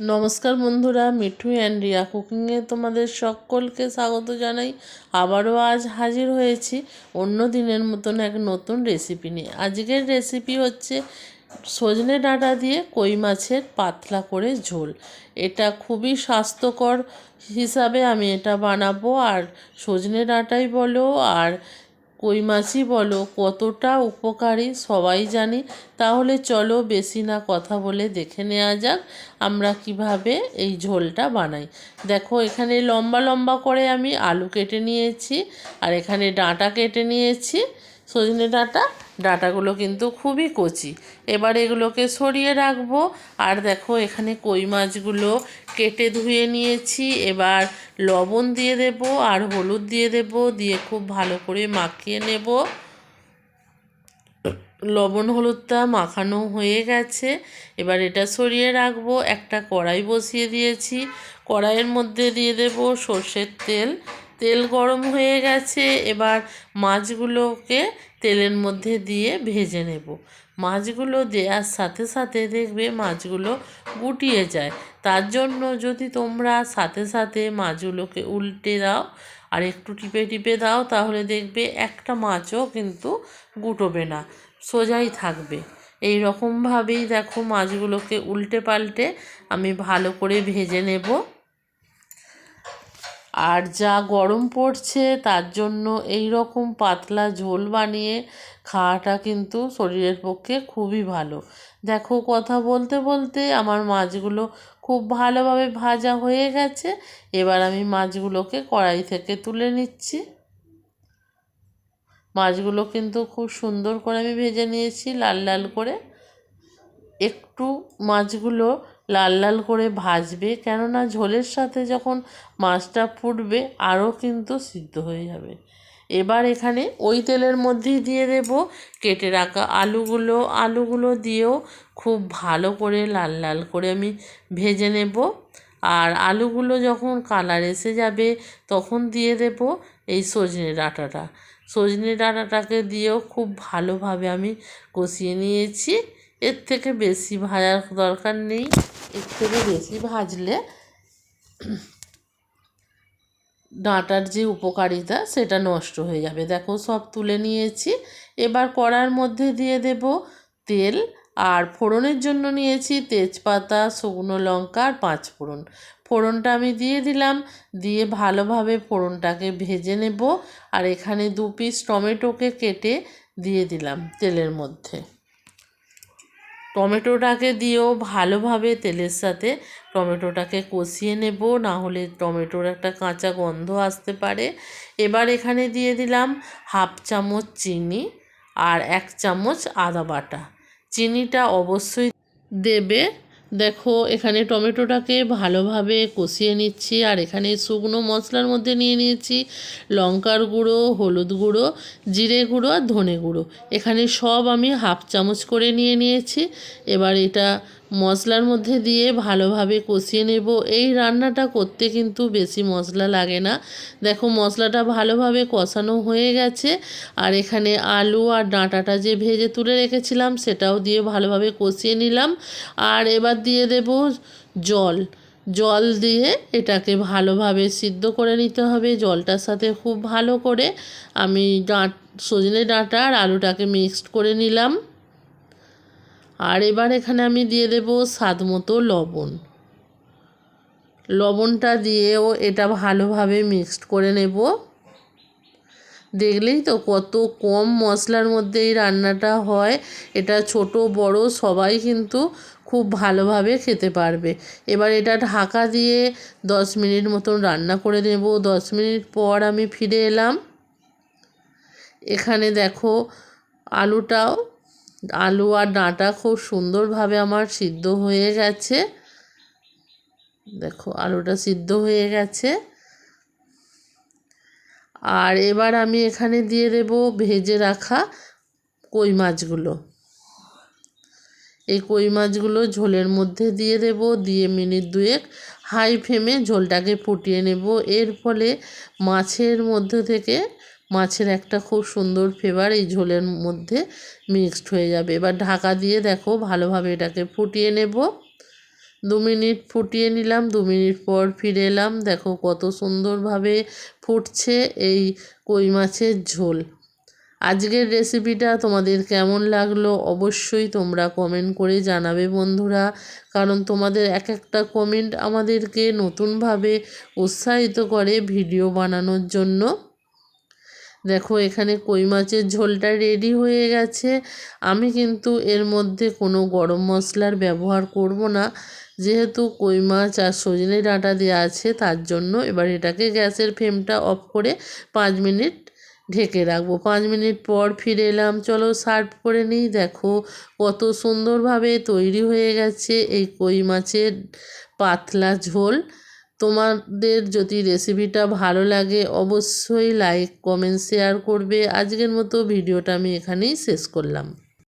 নমস্কার বন্ধুরা, মিঠু অ্যান্ড রিয়া কুকিংয়ে তোমাদের সকলকে স্বাগত জানাই। আবারও আজ হাজির হয়েছি অন্য দিনের মতন এক নতুন রেসিপি নিয়ে। আজকের রেসিপি হচ্ছে সজনে ডাঁটা দিয়ে কই মাছের পাতলা করে ঝোল। এটা খুবই স্বাস্থ্যকর হিসাবে আমি এটা বানাবো। আর সজনে ডাঁটাই বলো, আর কই মাছই বলো, কতটা উপকারী সবাই জানি। তাহলে চলো বেশি না কথা বলে দেখে নেওয়া যাক আমরা কীভাবে এই ঝোলটা বানাই। দেখো, এখানে লম্বা লম্বা করে আমি আলু কেটে নিয়েছি আর এখানে ডাঁটা কেটে নিয়েছি। সজনে ডাঁটা, ডাঁটাগুলো কিন্তু খুবই কচি। এবার এগুলোকে সরিয়ে রাখব। আর দেখো, এখানে কই মাছগুলো কেটে ধুয়ে নিয়েছি। এবার লবণ দিয়ে দেব আর হলুদ দিয়ে দেব, দিয়ে খুব ভালো করে মাখিয়ে নেব। লবণ হলুদটা মাখানো হয়ে গেছে। এবার এটা সরিয়ে রাখব। একটা কড়াই বসিয়ে দিয়েছি। কড়াইয়ের মধ্যে দিয়ে দেব সর্ষের তেল। তেল গরম হয়ে গেছে, এবার মাছগুলোকে তেলের মধ্যে দিয়ে ভেজে নেব। মাছগুলো দেওয়ার সাথে সাথে দেখবে মাছগুলো গুটিয়ে যায়। তার জন্য যদি তোমরা সাথে সাথে মাছগুলোকে উল্টে দাও আর একটু টিপে টিপে দাও, তাহলে দেখবে একটা মাছও কিন্তু গুটোবে না, সোজাই থাকবে। এই রকমভাবেই দেখো মাছগুলোকে উল্টে পাল্টে আমি ভালো করে ভেজে নেব। আর যা গরম পড়ছে তার জন্য এই রকম পাতলা ঝোল বানিয়ে খাওয়াটা কিন্তু শরীরের পক্ষে খুবই ভালো। দেখো, কথা বলতে বলতে আমার মাছগুলো খুব ভালোভাবে ভাজা হয়ে গেছে। এবার আমি মাছগুলোকে কড়াই থেকে তুলে নিচ্ছি। মাছগুলো কিন্তু খুব সুন্দর করে আমি ভেজে নিয়েছি, লাল লাল করে। একটু মাছগুলো লাল লাল করে ভাজবে, কেননা ঝোলের সাথে যখন মাছটা ফুটবে আরও কিন্তু সিদ্ধ হয়ে যাবে। এবার এখানে ওই তেলের মধ্যেই দিয়ে দেব কেটে রাখা আলুগুলো। আলুগুলো দিয়েও খুব ভালো করে লাল লাল করে আমি ভেজে নেব। আর আলুগুলো যখন কালার এসে যাবে, তখন দিয়ে দেব এই সজনে ডাঁটাটা। সজনে ডাঁটাটাকে দিয়েও খুব ভালোভাবে আমি কষিয়ে নিয়েছি। এর থেকে বেশি ভাজার দরকার নেই। এর থেকে বেশি ভাজলে ডাঁটার যে উপকারিতা, সেটা নষ্ট হয়ে যাবে। দেখো, সব তুলে নিয়েছি। এবার কড়ার মধ্যে দিয়ে দেব তেল। আর ফোড়নের জন্য নিয়েছি তেজপাতা, শুকনো লঙ্কা আর পাঁচ ফোড়ন। ফোড়নটা আমি দিয়ে দিলাম। দিয়ে ভালোভাবে ফোড়নটাকে ভেজে নেব। আর এখানে দু পিস টমেটোকে কেটে দিয়ে দিলাম তেলের মধ্যে। টমেটোটাকে দিয়েও ভালোভাবে তেলের সাথে টমেটোটাকে কষিয়ে নেব না হলে টমেটোর একটা কাঁচা গন্ধ আসতে পারে। এবার এখানে দিয়ে দিলাম হাফ চামচ চিনি আর এক চামচ আদা বাটা। চিনিটা অবশ্যই দেবে দেখো, এখানে টমেটোটাকে ভালোভাবে কষিয়ে নিচ্ছি, আর এখানে শুকনো মশলার মধ্যে নিয়ে নিয়েছি লঙ্কার গুঁড়ো, হলুদ গুঁড়ো, জিরে গুঁড়ো আর ধনে গুঁড়ো। এখানে সব আমি হাফ চামচ করে নিয়ে নিয়েছি। এবার এটা মশলার মধ্যে দিয়ে ভালোভাবে কষিয়ে নেব। এই রান্নাটা করতে কিন্তু বেশি মশলা লাগে না। দেখো, মশলাটা ভালোভাবে কষানো হয়ে গেছে। আর এখানে আলু আর ডাঁটাটা যে ভেজে তুলে রেখেছিলাম, সেটাও দিয়ে ভালোভাবে কষিয়ে নিলাম। আর এবার দিয়ে দেব জল। জল দিয়ে এটাকে ভালোভাবে সিদ্ধ করে নিতে হবে। জলটার সাথে খুব ভালো করে আমি ডাঁট সজনে ডাঁটা আর আলুটাকে মিক্সড করে নিলাম। আর এবার এখানে আমি দিয়ে দেব স্বাদ মতো লবণ। লবণটা দিয়েও এটা ভালোভাবে মিক্সড করে নেব। দেখলেই তো কত কম মশলার মধ্যে এই রান্নাটা হয়। এটা ছোট, বড় সবাই কিন্তু খুব ভালোভাবে খেতে পারবে। এবার এটা ঢাকা দিয়ে দশ মিনিট মতন রান্না করে নেব। দশ মিনিট পর আমি ফিরে এলাম। এখানে দেখো আলুটাও আলু আর ডাঁটা খুব সুন্দরভাবে আমার সিদ্ধ হয়ে গেছে। দেখো, আলুটা সিদ্ধ হয়ে গেছে। আর এবার আমি এখানে দিয়ে দেব ভেজে রাখা কই মাছগুলো। এই কই মাছগুলো ঝোলের মধ্যে দিয়ে দেব, দিয়ে মিনিট দুয়েক হাই ফ্লেমে ঝোলটাকে ফুটিয়ে নেব। এর ফলে মাছের মধ্যে থেকে মাছের একটা খুব সুন্দর ফ্লেভার এই ঝোলের মধ্যে মিক্সড হয়ে যাবে। এবার ঢাকা দিয়ে দেখো ভালোভাবে এটাকে ফুটিয়ে নেব। দু মিনিট ফুটিয়ে নিলাম, দু মিনিট পর ফিরে এলাম। দেখো কত সুন্দরভাবে ফুটছে এই কই মাছের ঝোল। আজকের রেসিপিটা তোমাদের কেমন লাগল অবশ্যই তোমরা কমেন্ট করে জানাবে বন্ধুরা। কারণ তোমাদের এক একটা কমেন্ট আমাদেরকে নতুনভাবে উৎসাহিত করে ভিডিও বানানোর জন্য। দেখো এখানে কই মাছের ঝোলটা রেডি হয়ে গেছে। আমি কিন্তু এর মধ্যে কোনো গরম মশলার ব্যবহার করব না। যেহেতু কই মাছ আর সজনে ডাঁটা দেওয়া আছে, তার জন্য এবার এটাকে গ্যাসের ফ্লেমটা অফ করে পাঁচ মিনিট ঢেকে রাখব। পাঁচ মিনিট পর ফিরে এলাম। চলো সার্ভ করে নিই। দেখো কত সুন্দরভাবে তৈরি হয়ে গেছে এই কই মাছের পাতলা ঝোল। তোমাদের যদি রেসিপিটা ভালো লাগে, অবশ্যই লাইক কমেন্ট শেয়ার করবে। আজকের মতো ভিডিওটা আমি এখানেই শেষ করলাম।